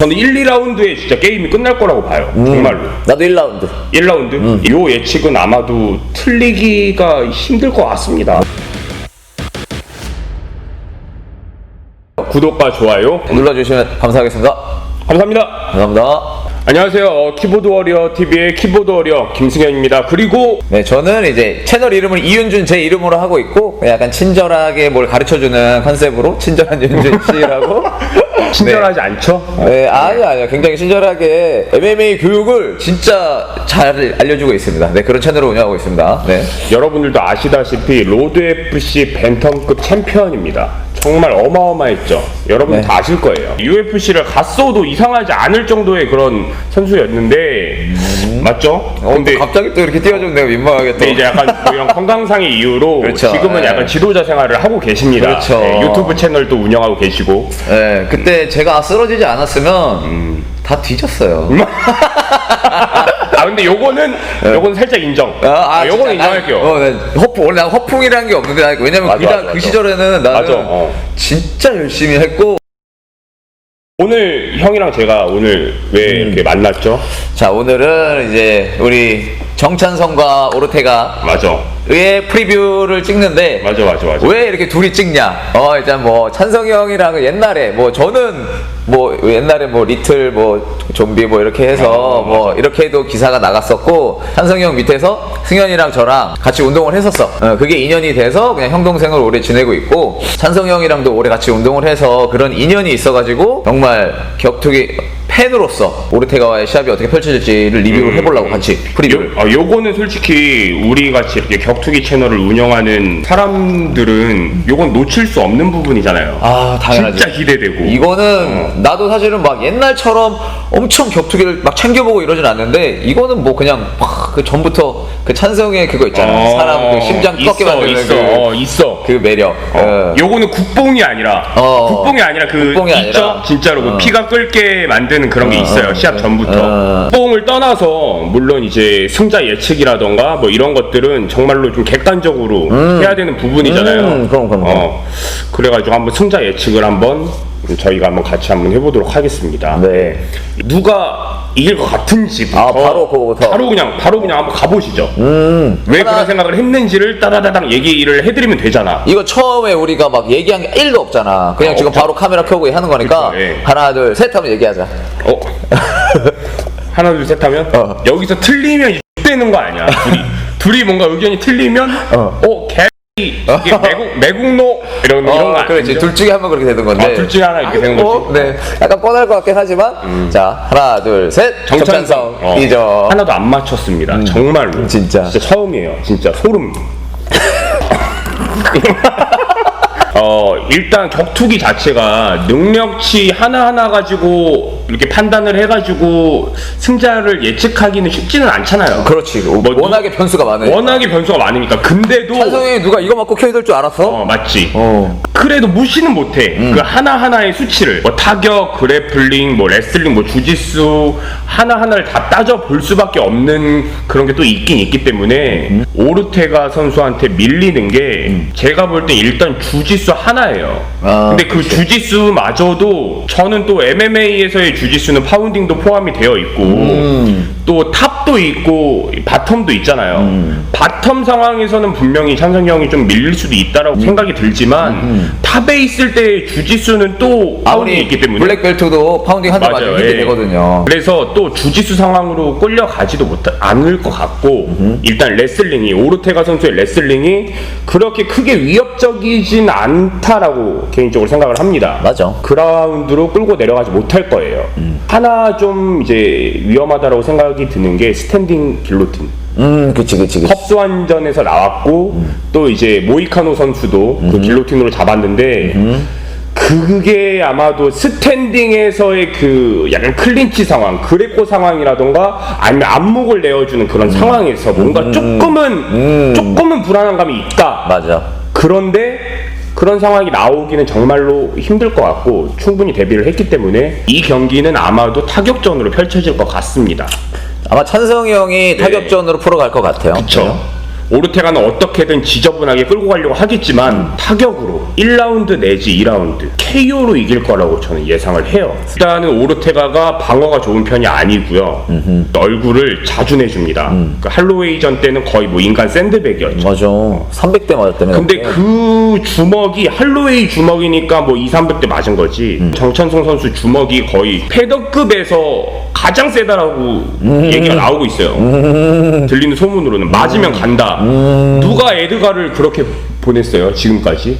저는 1, 2라운드에 진짜 게임이 끝날 거라고 봐요. 정말로. 나도 1라운드. 1라운드? 요 예측은 아마도 틀리기가 힘들 것 같습니다. 구독과 좋아요 눌러주시면 감사하겠습니다. 감사합니다. 감사합니다. 안녕하세요. 어, 키보드 워리어 TV의 키보드 워리어 김승현입니다. 그리고 네, 저는 이제 채널 이름을 이윤준 제 이름으로 하고 있고 약간 친절하게 뭘 가르쳐주는 컨셉으로 친절한 윤준 씨라고. 친절하지 않죠? 네, 아니 아니요. 굉장히 친절하게 MMA 교육을 진짜 잘 알려주고 있습니다. 네, 그런 채널을 운영하고 있습니다. 네. 여러분들도 아시다시피 로드 FC 벤텀급 챔피언입니다. 정말 어마어마했죠. 여러분 네. 다 아실 거예요. UFC를 갔어도 이상하지 않을 정도의 그런 선수였는데 맞죠? 어, 근데 갑자기 또 이렇게 띄워주면 내가. 근데 이제 약간 뭐 이런 건강상의 이유로 그렇죠. 지금은 네. 약간 지도자 생활을 하고 계십니다. 그렇죠. 네, 유튜브 채널도 운영하고 계시고 네, 그때 제가 쓰러지지 않았으면 음. 다 뒤졌어요. 아 근데 요거는 요거는 살짝 인정. 아, 요거는 진짜 난- 인정할게요. 어, 네. 허풍, 원래 난 허풍이라는 게 없는데, 나- 왜냐면 맞아, 그, 맞아, 당- 그 맞아. 시절에는 나는 맞아, 어. 진짜 열심히 했고, 오늘 형이랑 제가 오늘 왜 음. 이렇게 만났죠? 자, 오늘은 이제 우리 정찬성과 오르테가 맞아. 의 프리뷰를 찍는데, 맞아, 맞아, 맞아. 왜 이렇게 둘이 찍냐? 어, 일단 뭐, 찬성이 형이랑 옛날에, 뭐, 저는 뭐, 옛날에 뭐, 리틀 뭐, 좀비 뭐, 이렇게 해서, 어, 뭐, 이렇게 해도 기사가 나갔었고, 찬성이 형 밑에서 승현이랑 저랑 같이 운동을 했었어. 어, 그게 인연이 돼서 그냥 형, 동생을 오래 지내고 있고, 찬성이 형이랑도 오래 같이 운동을 해서 그런 인연이 있어가지고, 정말 격투기 팬으로서 오르테가와의 시합이 어떻게 펼쳐질지를 리뷰를 해보려고 같이 프리뷰를. 요, 아, 요거는 솔직히 우리 같이 이렇게 격투기 채널을 운영하는 사람들은 요건 놓칠 수 없는 부분이잖아요. 아, 당연하지. 진짜 기대되고. 이거는 나도 사실은 막 옛날처럼 엄청 격투기를 막 챙겨보고 이러진 않는데 이거는 뭐 그냥 막 그 전부터 그 찬성의 그거 있잖아 어, 사람 그 심장 꺾게 있어, 만드는 있어, 그, 어, 있어. 그 매력 어, 어. 요거는 국뽕이 아니라 어. 국뽕이 아니라 그 국뽕이? 아니라. 진짜로 그 어. 피가 끓게 만드는 그런 게 어, 있어요 어, 시합 어. 전부터 어. 국뽕을 떠나서 물론 이제 승자 예측이라던가 뭐 이런 것들은 정말로 좀 객관적으로 해야 되는 부분이잖아요 음, 그럼, 그럼, 그럼. 어, 그래가지고 한번 승자 예측을 한번 저희가 한번 같이 한번 해보도록 하겠습니다 네. 누가 이길 것 같은지 아, 바로 그거부터. 바로 그냥 바로 그냥 한번 가보시죠 음. 왜 하나- 그런 생각을 했는지를 따다다당 얘기를 해드리면 되잖아 이거 처음에 우리가 막 얘기한 게 1도 없잖아 그냥 아, 지금 없죠. 바로 카메라 켜고 하는 거니까 그쵸, 예. 하나 둘 셋 하면 얘기하자 어? 하나 둘 셋 하면 어. 여기서 틀리면 되는 거 아니야 둘이 둘이 뭔가 의견이 틀리면 어. 어 개 이게 매국 매국노? 이런 이런 거 어, 그렇지. 아니죠? 둘 중에 한 번 그렇게 되는 건데. 아, 둘 중에 하나 이렇게 되는 거지. 음. 네. 약간 뻔할 것 같긴 하지만. 자 하나 둘셋. 정찬성. 어, 이죠. 하나도 안 맞췄습니다. 정말로. 진짜. 진짜 처음이에요. 진짜 소름 어 일단 격투기 자체가 능력치 하나하나 가지고 이렇게 판단을 해가지고 승자를 예측하기는 쉽지는 않잖아요. 그렇지. 뭐 누- 워낙에 변수가 많으니까. 워낙에 변수가 많으니까. 근데도 찬성이 누가 이거 맞고 켜야 될줄 알았어? 어 맞지. 어. 그래도 무시는 못해. 그 하나하나의 수치를. 뭐 타격 그래플링 뭐 레슬링 뭐 주짓수 하나하나를 다 따져 볼 수밖에 없는 그런 게 또 있긴 있기 때문에 오르테가 선수한테 밀리는 게 제가 볼 때 일단 주짓수 하나예요. 아, 근데 그 주짓수마저도 저는 또 MMA에서의 주짓수는 파운딩도 포함이 되어 있고 또 탑도 있고 바텀도 있잖아요. 바텀 상황에서는 분명히 찬성이 형이 좀 밀릴 수도 있다라고 생각이 들지만 탑에 있을 때 주짓수는 또 아무리 있기 때문에 블랙벨트도 파운딩 한대 맞으면 힘이 예. 되거든요 그래서 또 주짓수 상황으로 끌려가지도 못 않을 것 같고 일단 레슬링이 오르테가 선수의 레슬링이 그렇게 크게 위협적이진 않다라고 개인적으로 생각을 합니다. 맞아. 그라운드로 끌고 내려가지 못할 거예요. 하나 좀 이제 위험하다라고 생각이 드는 게 스탠딩 길로틴. 음 그치 그치 그치. 컵스 완전에서 나왔고 또 이제 모이카노 선수도 그 길로틴으로 잡았는데 그게 아마도 스탠딩에서의 그 약간 클린치 상황, 그레코 상황이라던가 아니면 안목을 내어주는 그런 상황에서 뭔가 조금은 조금은 불안한 감이 있다. 맞아. 그런데 그런 상황이 나오기는 정말로 힘들 것 같고 충분히 대비를 했기 때문에 이 경기는 아마도 타격전으로 펼쳐질 것 같습니다. 아마 찬성이 형이 타격전으로 풀어갈 것 같아요 그쵸. 오르테가는 어떻게든 지저분하게 끌고 가려고 하겠지만 타격으로 1라운드 내지 2라운드 KO로 이길 거라고 저는 예상을 해요. 일단은 오르테가가 방어가 좋은 편이 아니고요. 얼굴을 자주 내줍니다. 그 할로웨이전 때는 거의 뭐 인간 샌드백이었죠. 맞아. 300대 맞았다며. 근데 그 주먹이 할로웨이 주먹이니까 뭐 2, 300대 맞은 거지. 정찬성 선수 주먹이 거의 패더급에서 가장 세다라고 얘기가 나오고 있어요. 들리는 소문으로는 맞으면 간다. 누가 에드가를 그렇게 보냈어요? 지금까지?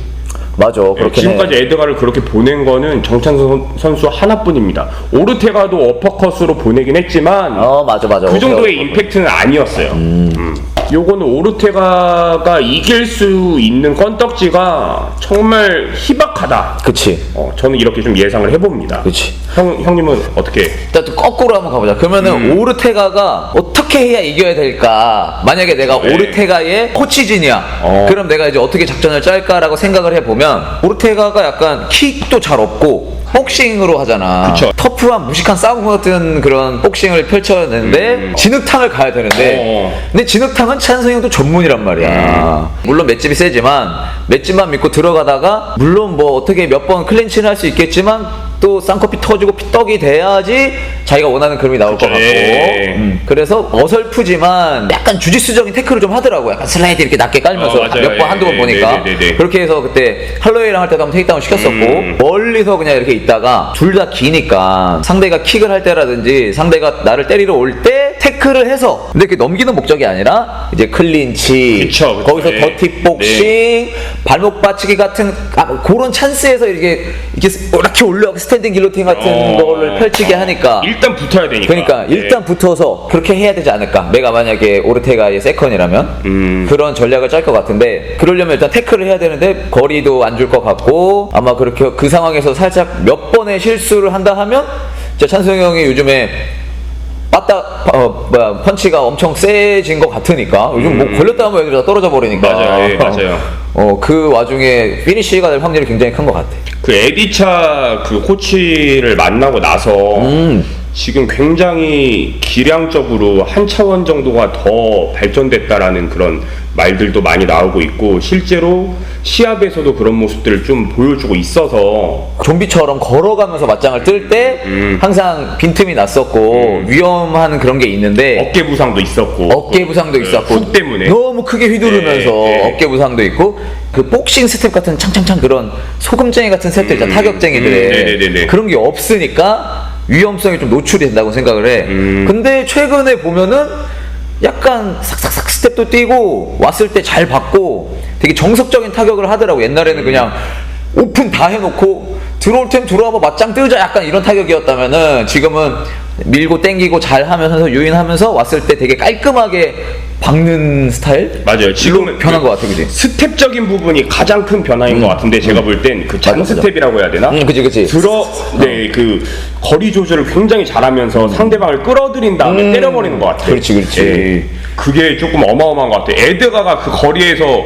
맞아. 예, 그렇게 지금까지 에드가를 그렇게 보낸 거는 정찬성 선- 선수 하나뿐입니다. 오르테가도 어퍼컷으로 보내긴 했지만 어, 맞아, 맞아. 그 정도의. 임팩트는 아니었어요. 음. 요거는 오르테가가 이길 수 있는 건덕지가 정말 희박하다. 그치. 어, 저는 이렇게 좀 예상을 해봅니다. 그치. 형, 형님은 어떻게? 일단 또 거꾸로 한번 가보자. 그러면은 음. 오르테가가 어떻게 해야 이겨야 될까? 만약에 내가 네. 오르테가의 코치진이야. 어. 그럼 내가 이제 어떻게 작전을 짤까라고 생각을 해보면 오르테가가 약간 킥도 잘 없고 복싱으로 하잖아. 그쵸. 터프한 무식한 싸움 같은 그런 복싱을 펼쳐내는데 진흙탕을 가야 되는데 음. 어. 근데 진흙탕은 찬성형도 전문이란 말이야. 물론 맷집이 세지만 맷집만 믿고 들어가다가 물론 뭐 어떻게 몇 번 클린치를 할 수 있겠지만 또 쌍커피 터지고 피떡이 돼야지 자기가 원하는 그림이 나올 것 같고 예. 음, 그래서 어설프지만 약간 주짓수적인 태클을 좀 하더라고 약간 슬라이드 이렇게 낮게 깔면서 어, 맞아요. 몇번 한두 번 예, 보니까 네, 네, 네, 네. 그렇게 해서 그때 할로웨이랑 할 때도 한번 테이크다운 시켰었고 음. 멀리서 그냥 이렇게 있다가 둘 다 기니까 상대가 킥을 할 때라든지 상대가 나를 때리러 올때 태클을 해서 근데 그 넘기는 목적이 아니라 이제 클린치 그쵸, 그쵸. 거기서 예. 더티 복싱 발목 받치기 같은 아, 그런 찬스에서 이렇게 이렇게 이렇게 올려 스탠딩 길로틴 같은 어. 거를 펼치게 하니까 일단 붙어야 되니까. 그러니까 예. 일단 붙어서 그렇게 해야 되지 않을까? 내가 만약에 오르테가의 세컨이라면 음. 그런 전략을 짤 것 같은데 그러려면 일단 태클을 해야 되는데 거리도 안 줄 것 같고 아마 그렇게 그 상황에서 살짝 몇 번의 실수를 한다 하면 진짜 찬성이 형이 요즘에 빠따 어, 뭐야 펀치가 엄청 세진 것 같으니까 요즘 뭐 걸렸다 하면 애들이 다 떨어져 버리니까 음. 맞아요, 예, 맞아요. 어, 그 와중에 피니쉬가 될 확률이 굉장히 큰 것 같아. 그 에디차 그 코치를 만나고 나서 음. 지금 굉장히 기량적으로 한 차원 정도가 더 발전됐다라는 그런 말들도 많이 나오고 있고 실제로 시합에서도 그런 모습들을 좀 보여주고 있어서 좀비처럼 걸어가면서 맞짱을 뜰 때 음. 항상 빈틈이 났었고 위험한 그런 게 있는데 어깨 부상도 있었고 어깨 부상도 그 있었고 훅 때문에 너무 크게 휘두르면서 네, 네. 어깨 부상도 있고 그 복싱 스텝 같은 창창창 그런 소금쟁이 같은 스텝들 있잖아 음, 타격쟁이들의 음, 네네네네. 그런 게 없으니까 위험성이 좀 노출이 된다고 생각을 해 음. 근데 최근에 보면은 약간 삭삭삭 스텝도 뛰고 왔을 때 잘 받고 되게 정석적인 타격을 하더라고 옛날에는 그냥 오픈 다 해놓고 들어올 땐 들어와봐 맞짱 뜨자 약간 이런 타격이었다면은 지금은 밀고 땡기고 잘 하면서 유인하면서 왔을 때 되게 깔끔하게 박는 스타일? 맞아요. 지금은 변한 그것 같아, 그지? 스텝적인 부분이 가장 큰 변화인 것 같은데 제가 볼 땐 그 잔 맞아, 맞아. 스텝이라고 해야 되나? 음, 그치, 그치. 들어 네 그 거리 조절을 굉장히 잘하면서 상대방을 끌어들인 다음에 때려버리는 것 같아. 음. 그렇지, 그렇지. 예. 그게 조금 어마어마한 것 같아. 에드가가 그 거리에서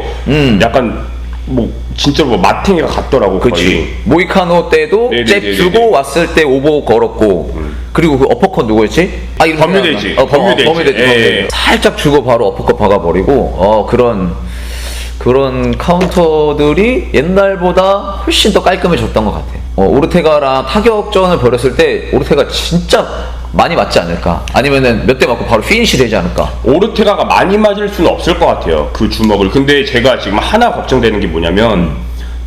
약간 뭐 진짜로 뭐 마탱이가 같더라고. 음. 그치. 거의. 모이카노 때도 네네네네네. 잽 주고 왔을 때 오버 걸었고 그리고 그 어퍼컷 누구였지? 아 이름 범유대지. 생각나. 어, 범- 범유대지. 범유대지. 예, 범유대지. 예. 살짝 주고 바로 어퍼컷 박아버리고 어 그런 그런 카운터들이 옛날보다 훨씬 더 깔끔해졌던 것 같아. 어, 오르테가랑 타격전을 벌였을 때 오르테가 진짜 많이 맞지 않을까? 아니면은 몇 대 맞고 바로 피니시 되지 않을까? 오르테가가 많이 맞을 수는 없을 것 같아요. 그 주먹을. 근데 제가 지금 하나 걱정되는 게 뭐냐면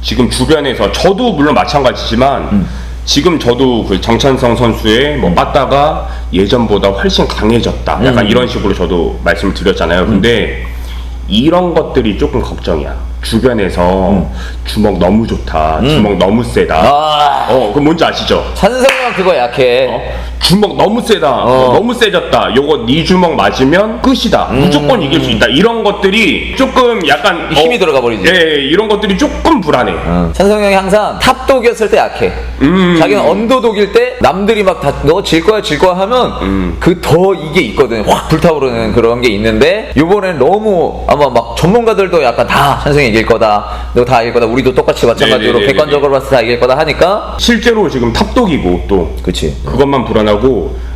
지금 주변에서 저도 물론 마찬가지지만 지금 저도 그 장찬성 선수의 뭐 빠따가 예전보다 훨씬 강해졌다. 약간 이런 식으로 저도 말씀을 드렸잖아요. 근데 이런 것들이 조금 걱정이야. 주변에서 주먹 너무 좋다. 주먹 너무 세다. 아 어, 그럼 뭔지 아시죠? 산성형 그거 약해. 어? 주먹 너무 세다. 어. 너무 세졌다. 요거 네 주먹 맞으면 끝이다. 무조건 이길 수 있다. 이런 것들이 조금 약간 힘이 들어가 버리지. 예, 예, 이런 것들이 조금 불안해. 찬성형이 항상 탑독이었을 때 약해. 음. 자기는 언더독일 때 남들이 막 다 너 질 거야 질 거야 하면 음. 그 더 이게 있거든. 확 불타오르는 그런 게 있는데 요번엔 너무 아마 막 전문가들도 약간 다 찬성이 이길 거다. 너 다 이길 거다. 우리도 똑같이 마찬가지로 네네네네네. 객관적으로 봤을 때 다 이길 거다 하니까 실제로 지금 탑독이고 또 그치. 그것만 불안하고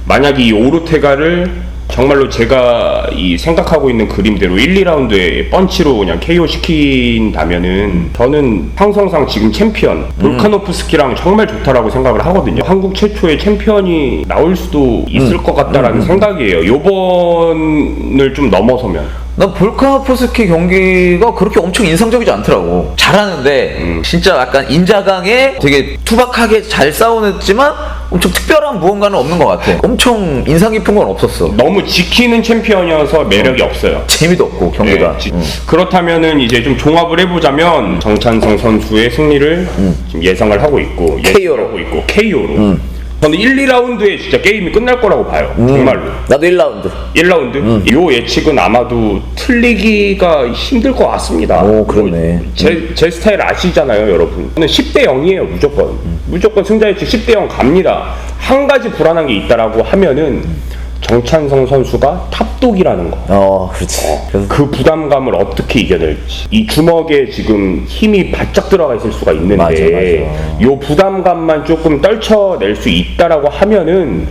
만약에 이 오르테가를 정말로 제가 이 생각하고 있는 그림대로 1, 2라운드에 펀치로 그냥 KO 시킨다면은 저는 상성상 지금 챔피언 볼카노프스키랑 정말 좋다라고 생각을 하거든요. 한국 최초의 챔피언이 나올 수도 있을 것 같다라는 생각이에요. 요번을 좀 넘어서면. 난 볼카노프스키 경기가 그렇게 엄청 인상적이지 않더라고. 잘하는데 진짜 약간 인자강에 되게 투박하게 잘 싸우는지만 엄청 특별한 무언가는 없는 것 같아. 엄청 인상 깊은 건 없었어. 너무 지키는 챔피언이어서 매력이 없어요. 재미도 없고 경기가. 네, 지- 그렇다면은 이제 좀 종합을 해보자면 정찬성 선수의 승리를 지금 예상을 하고 있고 KO 로. 하고 있고 KO로 저는 1, 2라운드에 진짜 게임이 끝날 거라고 봐요. 정말로. 나도 1라운드. 1라운드? 요 예측은 아마도 틀리기가 힘들 것 같습니다. 오, 그러네. 뭐 제, 제 스타일 아시잖아요 여러분. 저는 10대 0이에요 무조건. 무조건 승자 예측 10대 0 갑니다. 한 가지 불안한 게 있다라고 하면은 정찬성 선수가 탑독이라는 거 어, 그렇지. 그래서 그 부담감을 어떻게 이겨낼지 이 주먹에 지금 힘이 바짝 들어가 있을 수가 있는데 맞아, 맞아. 요 부담감만 조금 떨쳐낼 수 있다라고 하면은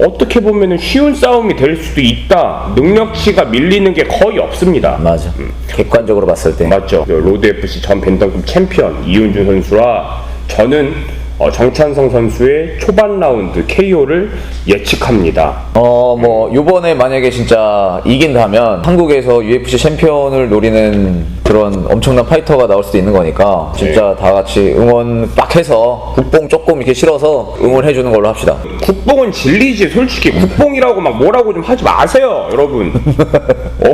어떻게 보면은 쉬운 싸움이 될 수도 있다 능력치가 밀리는 게 거의 없습니다 맞아. 객관적으로 봤을 때. 맞죠 로드 FC 전 벤던급 챔피언 이윤준 선수와 저는 어, 정찬성 선수의 초반 라운드 KO를 예측합니다. 어, 뭐, 요번에 만약에 진짜 이긴다면 한국에서 UFC 챔피언을 노리는 그런 엄청난 파이터가 나올 수도 있는 거니까 진짜 다 같이 응원 빡 해서 국뽕 조금 이렇게 실어서 응원해 주는 걸로 합시다. 국뽕은 진리지 솔직히. 국뽕이라고 막 뭐라고 좀 하지 마세요 여러분. 어?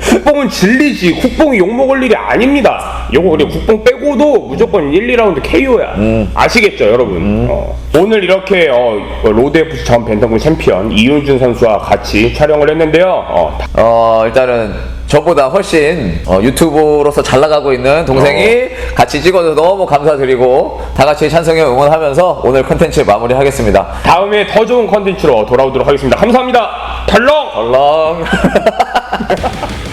국뽕은 진리지. 국뽕이 욕먹을 일이 아닙니다. 요거 그래 국뽕 빼고도 무조건 1, 2라운드 KO야. 아시겠죠 여러분? 어. 오늘 이렇게 어, 로드FC 전 벤턴급 챔피언 이윤준 선수와 같이 촬영을 했는데요. 어, 어, 일단은 저보다 훨씬 어, 유튜브로서 잘 나가고 있는 동생이 같이 찍어서 너무 감사드리고 다 같이 찬성이 형 응원하면서 오늘 컨텐츠 마무리하겠습니다. 다음에 더 좋은 컨텐츠로 돌아오도록 하겠습니다 감사합니다 달롱 얼렁.